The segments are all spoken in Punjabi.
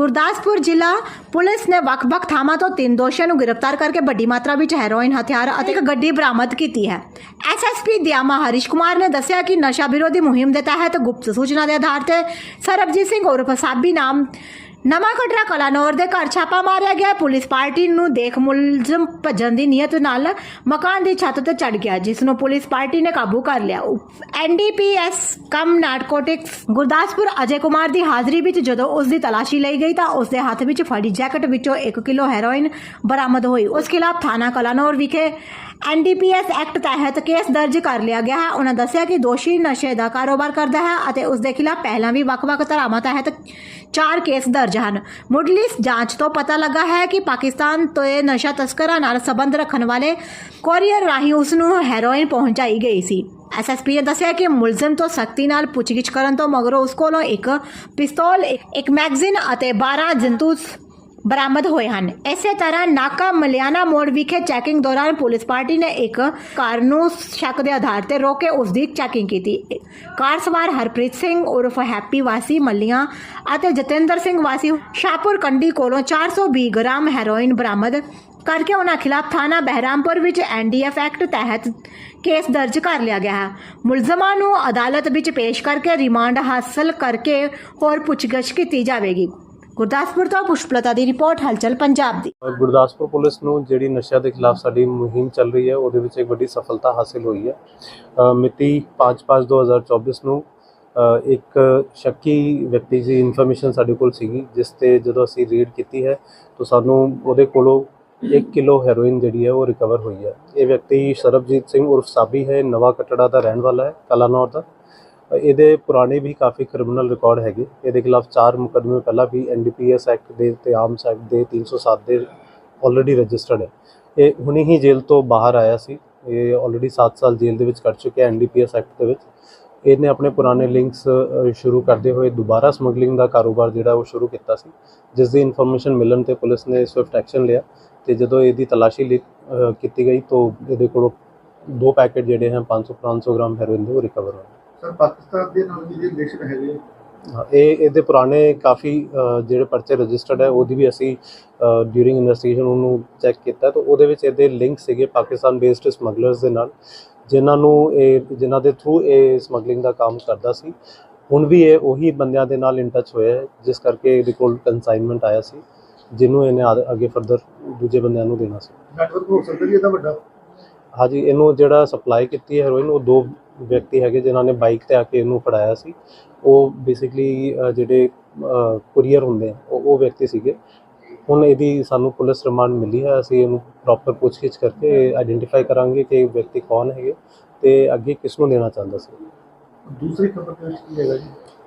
ਗੁਰਦਾਸਪੁਰ ਜ਼ਿਲ੍ਹਾ ਪੁਲਿਸ ਨੇ ਵੱਖ-ਵੱਖ ਥਾਵਾਂ ਤੋਂ ਤਿੰਨ ਦੋਸ਼ੀਆਂ ਨੂੰ ਗ੍ਰਿਫਤਾਰ ਕਰਕੇ ਵੱਡੀ ਮਾਤਰਾ ਵਿੱਚ ਹੈਰੋਇਨ, ਹਥਿਆਰ ਅਤੇ ਇੱਕ ਗੱਡੀ ਬਰਾਮਦ ਕੀਤੀ ਹੈ। ਐਸਐਸਪੀ ਦਿਆਮਾ ਹਰੀਸ਼ ਕੁਮਾਰ ਨੇ ਦੱਸਿਆ ਕਿ ਨਸ਼ਾ ਵਿਰੋਧੀ ਮੁਹਿੰਮ ਦੇ ਤਹਿਤ ਗੁਪਤ ਸੂਚਨਾ ਦੇ ਆਧਾਰ ਤੇ ਸਰਬਜੀਤ ਸਿੰਘ ਉਰਫ ਸਾਬੀ ਨਾਮ ਨਵਾਂ ਕਟਰਾ ਕਲਾਨੌਰ ਦੇ ਘਰ ਛਾਪਾ ਮਾਰਿਆ ਗਿਆ। ਪੁਲਿਸ ਪਾਰਟੀ ਨੂੰ ਦੇਖ ਮੁਲਜ਼ਮ ਭੱਜਣ ਦੀ ਨੀਅਤ ਨਾਲ ਮਕਾਨ ਦੀ ਛੱਤ ਤੇ ਚੜ ਗਿਆ, ਜਿਸ ਨੂੰ ਪੁਲਿਸ ਪਾਰਟੀ ਨੇ ਕਾਬੂ ਕਰ ਲਿਆ। NDPS cum narcotics Gurdaspur Ajay Kumar ਦੀ ਹਾਜ਼ਰੀ ਵਿੱਚ, ਜਦੋਂ ਉਸ ਦੀ ਤਲਾਸ਼ੀ ਲਈ ਗਈ ਤਾਂ ਉਸ ਦੇ ਹੱਥ ਵਿੱਚ ਫੜੀ ਜੈਕਟ ਵਿੱਚੋਂ 1 ਕਿਲੋ ਹੈਰੋਇਨ ਬਰਾਮਦ ਹੋਈ। ਉਸ ਖਿਲਾਫ ਥਾਣਾ ਕਲਾਨੌਰ ਵਿਖੇ ਐਨਡੀਪੀਐਸ ਐਕਟ ਤਹਿਤ ਕੇਸ ਦਰਜ ਕਰ ਲਿਆ ਗਿਆ ਹੈ। ਉਹਨਾਂ ਦੱਸਿਆ ਕਿ ਦੋਸ਼ੀ ਨਸ਼ੇ ਦਾ ਕਾਰੋਬਾਰ ਕਰਦਾ ਹੈ ਅਤੇ ਉਸ ਦੇ ਖਿਲਾਫ ਪਹਿਲਾਂ ਵੀ ਵੱਖ-ਵੱਖ ਧਾਰਾਵਾਂ ਤਹਿਤ ਚਾਰ ਕੇਸ ਦਰਜ ਹਨ। ਮੁੱਢਲੀ ਜਾਂਚ ਤੋਂ ਪਤਾ ਲੱਗਾ ਹੈ ਕਿ ਪਾਕਿਸਤਾਨ ਤੋਂ ਨਸ਼ਾ ਤਸਕਰਾਂ ਨਾਲ ਸਬੰਧ ਰੱਖਣ ਵਾਲੇ ਕੋਰੀਅਰ ਰਾਹੀਂ ਉਸ ਨੂੰ ਹੈਰੋਇਨ ਪਹੁੰਚਾਈ ਗਈ ਸੀ। ਐਸਐਸਪੀ ਨੇ ਦੱਸਿਆ ਕਿ ਮੁਲਜ਼ਮ ਤੋਂ ਸਖਤੀ ਨਾਲ ਪੁੱਛਗਿੱਛ ਕਰਨ ਤੋਂ ਮਗਰੋਂ ਉਸ ਕੋਲੋਂ ਇੱਕ ਪਿਸਤੌਲ, ਇੱਕ- ਮੈਗਜ਼ੀਨ ਅਤੇ 12 ਜੰਤੂ ਬਰਾਮਦ ਹੋਏ ਹਨ। ਇਸੇ ਤਰ੍ਹਾਂ ਨਾਕਾ ਮਲਿਆਣਾ ਮੋੜ ਵਿਖੇ ਚੈਕਿੰਗ ਦੌਰਾਨ ਪੁਲਿਸ ਪਾਰਟੀ ਨੇ ਇੱਕ ਕਾਰ ਨੂੰ ਸ਼ੱਕ ਦੇ ਆਧਾਰ ਤੇ ਰੋਕ ਕੇ ਉਸ ਦੀ ਚੈਕਿੰਗ ਕੀਤੀ। ਕਾਰ ਸਵਾਰ ਹਰਪ੍ਰੀਤ ਸਿੰਘ ਉਰਫ ਹੈਪੀ ਵਾਸੀ ਮੱਲੀਆਂ ਅਤੇ ਜਤਿੰਦਰ ਸਿੰਘ ਵਾਸੀ ਸ਼ਾਹਪੁਰ ਕੰਡੀ ਕੋਲੋਂ 420 ਗ੍ਰਾਮ ਹੈਰੋਇਨ ਬਰਾਮਦ ਕਰਕੇ ਉਹਨਾਂ ਖਿਲਾਫ ਥਾਣਾ ਬਹਿਰਾਮਪੁਰ ਵਿੱਚ ਐਨਡੀਐਫ ਐਕਟ ਤਹਿਤ ਕੇਸ ਦਰਜ ਕਰ ਲਿਆ ਗਿਆ ਹੈ। ਮੁਲਜ਼ਮਾਂ ਨੂੰ ਅਦਾਲਤ ਵਿੱਚ ਪੇਸ਼ ਕਰਕੇ ਰਿਮਾਂਡ ਹਾਸਲ ਕਰਕੇ ਹੋਰ ਪੁੱਛਗਿੱਛ ਕੀਤੀ ਜਾਵੇਗੀ। ਗੁਰਦਾਸਪੁਰ ਤੋਂ ਪੁਸ਼ਪਲਤਾ ਦੀ ਰਿਪੋਰਟ ਹਲਚਲ ਪੰਜਾਬ ਦੀ। ਗੁਰਦਾਸਪੁਰ ਪੁਲਿਸ ਨੂੰ ਜਿਹੜੀ ਨਸ਼ਿਆਂ ਦੇ ਖਿਲਾਫ ਸਾਡੀ ਮੁਹਿੰਮ ਚੱਲ ਰਹੀ ਹੈ ਉਹਦੇ ਵਿੱਚ ਇੱਕ ਵੱਡੀ ਸਫਲਤਾ ਹਾਸਿਲ ਹੋਈ ਹੈ। ਅ, ਮਿਤੀ 5/5/2024 ਨੂੰ ਇੱਕ ਸ਼ੱਕੀ ਵਿਅਕਤੀ ਦੀ ਇਨਫੋਰਮੇਸ਼ਨ ਸਾਡੇ ਕੋਲ ਸੀਗੀ ਜਿਸ ਤੇ ਜਦੋਂ ਅਸੀਂ ਰੀਡ ਕੀਤੀ ਹੈ ਤਾਂ ਸਾਨੂੰ ਉਹਦੇ ਕੋਲੋਂ 1 ਕਿਲੋ ਹੈਰੋਇਨ ਜਿਹੜੀ ਹੈ ਉਹ ਰਿਕਵਰ ਹੋਈ ਹੈ। ਇਹ ਵਿਅਕਤੀ ਸਰਬਜੀਤ ਸਿੰਘ ਉਰਫ ਸਾਬੀ ਹੈ ਨਵਾਂ ਕਟੜਾ ਦਾ ਰਹਿਣ ਵਾਲਾ ਹੈ ਕਲਾਨੌਰ ਦਾ। ਇਹਦੇ ਪੁਰਾਣੇ ਵੀ ਕਾਫੀ ਕ੍ਰਿਮੀਨਲ ਰਿਕਾਰਡ ਹੈਗੇ। ਇਹਦੇ ਖਿਲਾਫ ਚਾਰ ਮੁਕੱਦਮੇ ਪਹਿਲਾਂ ਵੀ ਐਨਡੀਪੀਐਸ ਐਕਟ ਦੇ ਤੇ ਆਰਮਸ ਐਕਟ ਦੇ 307 ਦੇ ਆਲਰੇਡੀ ਰਜਿਸਟਰਡ ਹੈ। ਇਹ ਹੁਣੇ ਹੀ ਜੇਲ੍ਹ ਤੋਂ ਬਾਹਰ ਆਇਆ ਸੀ। ਇਹ ਆਲਰੇਡੀ 7 ਸਾਲ ਜੇਲ੍ਹ ਦੇ ਵਿੱਚ ਕੱਟ ਚੁੱਕਿਆ ਐਨਡੀਪੀਐਸ ਐਕਟ ਦੇ ਵਿੱਚ। ਇਹਨੇ ਆਪਣੇ ਪੁਰਾਣੇ ਲਿੰਕਸ ਸ਼ੁਰੂ ਕਰਦੇ ਹੋਏ ਦੁਬਾਰਾ ਸਮਗਲਿੰਗ ਦਾ ਕਾਰੋਬਾਰ ਜਿਹੜਾ ਉਹ ਸ਼ੁਰੂ ਕੀਤਾ ਸੀ। ਜਿਸ ਦੀ ਇਨਫੋਰਮੇਸ਼ਨ ਮਿਲਣ ਤੇ ਪੁਲਿਸ ਨੇ ਸਵਿਫਟ ਐਕਸ਼ਨ ਲਿਆ ਤੇ ਜਦੋਂ ਇਹਦੀ ਤਲਾਸ਼ੀ ਲਈ ਕੀਤੀ ਗਈ, ਤਾਂ ਇਹਦੇ ਕੋਲੋਂ ਦੋ ਪੈਕੇਟ ਜਿਹੜੇ ਹਨ 500 500 ਗ੍ਰਾਮ ਹੈਰੋਇਨ ਦੇ ਉਹ ਰਿਕਵਰ ਹੋਏ। ਸਰ ਪਾਕਿਸਤਾਨ ਦੇ ਨਾਲ ਵੀ ਰਿਲੇਸ਼ਨ ਹੈਗੇ ਇਹ ਇਹਦੇ ਪੁਰਾਣੇ ਕਾਫੀ ਜਿਹੜੇ ਪਰਚੇ ਰਜਿਸਟਰਡ ਹੈ ਉਹਦੀ ਵੀ ਅਸੀਂ ਡਿਊਰਿੰਗ ਇਨਵੈਸਟੀਗੇਸ਼ਨ ਉਹਨੂੰ ਚੈੱਕ ਕੀਤਾ ਤਾਂ ਉਹਦੇ ਵਿੱਚ ਇਹਦੇ ਲਿੰਕ ਸੀਗੇ ਪਾਕਿਸਤਾਨ ਬੇਸਡ ਸਮਗਲਰਸ ਦੇ ਨਾਲ ਜਿਨ੍ਹਾਂ ਨੂੰ ਇਹ ਜਿਨ੍ਹਾਂ ਦੇ ਥਰੂ ਇਹ ਸਮਗਲਿੰਗ ਦਾ ਕੰਮ ਕਰਦਾ ਸੀ। ਹੁਣ ਵੀ ਇਹ ਉਹੀ ਬੰਦਿਆਂ ਦੇ ਨਾਲ ਇਨ ਟੱਚ ਹੋਇਆ ਹੈ ਜਿਸ ਕਰਕੇ ਇਹਦੇ ਕੋਲ ਕਨਸਾਈਨਮੈਂਟ ਆਇਆ ਸੀ ਜਿਹਨੂੰ ਇਹਨੇ ਅੱਗੇ ਫਰਦਰ ਦੂਜੇ ਬੰਦਿਆਂ ਨੂੰ ਦੇਣਾ ਸੀ। ਨੈਟਵਰਕ ਹੋ ਸਕਦਾ ਜੀ ਇਹਦਾ ਵੱਡਾ? ਹਾਂਜੀ, ਇਹਨੂੰ ਜਿਹੜਾ ਸਪਲਾਈ ਕੀਤੀ ਹੈ ਹੈਰੋਇਨ ਉਹ ਦੋ ਵਿਅਕਤੀ ਹੈਗੇ ਜਿਨ੍ਹਾਂ ਨੇ ਬਾਈਕ ਤੇ ਆ ਕੇ ਇਹਨੂੰ ਫੜਾਇਆ ਸੀ। ਉਹ ਬੇਸਿਕਲੀ ਜਿਹੜੇ ਕੁਰੀਅਰ ਹੁੰਦੇ ਆ, ਉਹ ਉਹ ਵਿਅਕਤੀ ਸੀਗੇ। ਹੁਣ ਇਹਦੀ ਸਾਨੂੰ ਪੁਲਿਸ ਰਿਮਾਂਡ ਮਿਲੀ ਹੈ, ਅਸੀਂ ਇਹਨੂੰ ਪ੍ਰੋਪਰ ਪੁੱਛਗਿੱਛ ਕਰਕੇ ਆਇਡੈਂਟੀਫਾਈ ਕਰਾਂਗੇ ਕਿ ਇਹ ਵਿਅਕਤੀ ਕੌਣ ਹੈਗੇ ਤੇ ਅੱਗੇ ਕਿਸ ਨੂੰ ਦੇਣਾ ਚਾਹੁੰਦਾ ਸੀ। ਦੂਸਰੀ ਖਬਰ ਕੀ ਹੈਗਾ ਜੀ?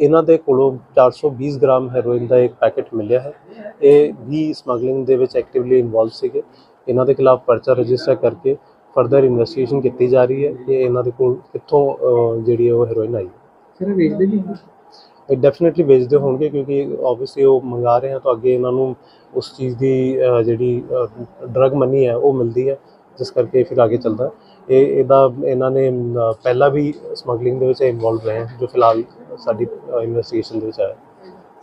ਇਹਨਾਂ ਦੇ ਕੋਲੋਂ 420 ਗ੍ਰਾਮ ਹੈਰੋਇਨ ਦਾ ਇੱਕ ਪੈਕੇਟ ਮਿਲਿਆ ਹੈ। ਇਹ ਵੀ ਸਮਗਲਿੰਗ ਦੇ ਵਿੱਚ ਐਕਟਿਵਲੀ ਇਨਵੋਲਵ ਸੀਗੇ। ਇਹਨਾਂ ਦੇ ਖਿਲਾਫ ਪਰਚਾ ਰਜਿਸਟਰ ਕਰਕੇ ਫਰਦਰ ਇਨਵੈਸਟੀਗੇਸ਼ਨ ਕੀਤੀ ਜਾ ਰਹੀ ਹੈ ਕਿ ਇਹਨਾਂ ਦੇ ਕੋਲ ਕਿੱਥੋਂ ਜਿਹੜੀ ਉਹ ਹੈਰੋਇਨ ਆਈ। ਸਰ ਵੇਚਦੇ ਵੀ ਇਹ ਡੈਫੀਨਿਟਲੀ ਵੇਚਦੇ ਹੋਣਗੇ ਕਿਉਂਕਿ ਆਬਵੀਅਸਲੀ ਉਹ ਮੰਗਾ ਰਹੇ ਹਨ ਤਾਂ ਅੱਗੇ ਇਹਨਾਂ ਨੂੰ ਉਸ ਚੀਜ਼ ਦੀ ਜਿਹੜੀ ਡਰਗ ਮਨੀ ਹੈ ਉਹ ਮਿਲਦੀ ਹੈ ਜਿਸ ਕਰਕੇ ਫਿਰ ਅੱਗੇ ਚੱਲਦਾ। ਇਹ ਇਹਦਾ ਇਹਨਾਂ ਨੇ ਪਹਿਲਾਂ ਵੀ ਸਮਗਲਿੰਗ ਦੇ ਵਿੱਚ ਇਨਵੋਲਵ ਰਹੇ ਹਨ ਜੋ ਫਿਲਹਾਲ ਸਾਡੀ ਇਨਵੈਸਟੀਗੇਸ਼ਨ ਦੇ ਵਿੱਚ ਆਇਆ।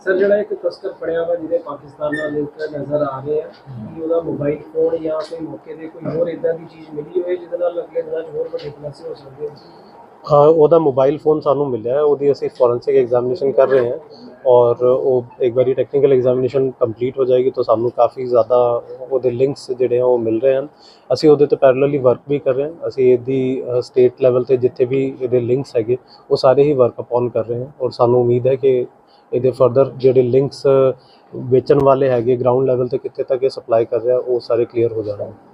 ਸਰ, ਜਿਹੜਾ ਇੱਕ ਤਸਕਰ ਫੜਿਆ ਵਾ ਜਿਹਦੇ ਪਾਕਿਸਤਾਨ ਨਾਲ ਲਿੰਕ ਨਜ਼ਰ ਆ ਰਹੇ ਆ, ਕਿ ਉਹਦਾ ਮੋਬਾਈਲ ਫੋਨ ਜਾਂ ਕੋਈ ਮੌਕੇ ਤੇ ਕੋਈ ਹੋਰ ਇਦਾਂ ਦੀ ਚੀਜ਼ ਮਿਲੀ ਹੋਵੇ ਜਿਹਦੇ ਨਾਲ ਅਗਲੇ ਦਿਨਾਂ 'ਚ ਹੋਰ ਵੱਡੇ ਖੁਲਾਸੇ ਹੋ ਸਕਦੇ ਆ? ਉਹਦਾ ਮੋਬਾਈਲ ਫੋਨ ਸਾਨੂੰ ਮਿਲਿਆ ਹੈ, ਉਹਦੀ ਅਸੀਂ ਫੋਰੈਂਸਿਕ ਐਗਜ਼ਾਮੀਨੇਸ਼ਨ ਕਰ ਰਹੇ ਹਾਂ ਔਰ ਉਹ ਇੱਕ ਵਾਰੀ ਟੈਕਨੀਕਲ ਐਗਜ਼ਾਮੀਨੇਸ਼ਨ ਕੰਪਲੀਟ ਹੋ ਜਾਏਗੀ ਤਾਂ ਸਾਨੂੰ ਕਾਫੀ ਜ਼ਿਆਦਾ ਉਹਦੇ ਲਿੰਕਸ ਜਿਹੜੇ ਆ ਉਹ ਮਿਲ ਰਹੇ ਹਨ। ਅਸੀਂ ਉਹਦੇ ਤੇ ਪੈਰਲਲੀ ਵਰਕ ਵੀ ਕਰ ਰਹੇ ਹਾਂ। ਅਸੀਂ ਇਹਦੀ ਸਟੇਟ ਲੈਵਲ ਤੇ ਜਿੱਥੇ ਵੀ ਇਹਦੇ ਲਿੰਕਸ ਹੈਗੇ, ਉਹ ਸਾਰੇ ਹੀ ਵਰਕ ਅਪਨ ਕਰ ਰਹੇ ਹਾਂ ਔਰ ਸਾਨੂੰ ਉਮੀਦ ਹੈ ਕਿ ਇਹਦੇ ਫਰਦਰ ਜਿਹੜੇ ਲਿੰਕਸ ਵੇਚਣ ਵਾਲੇ ਹੈਗੇ ਗਰਾਊਂਡ ਲੈਵਲ ਤੇ ਕਿੱਥੇ ਤੱਕ ਇਹ ਸਪਲਾਈ ਕਰ ਰਿਹਾ, ਉਹ ਸਾਰੇ ਕਲੀਅਰ ਹੋ ਜਾਣਗੇ।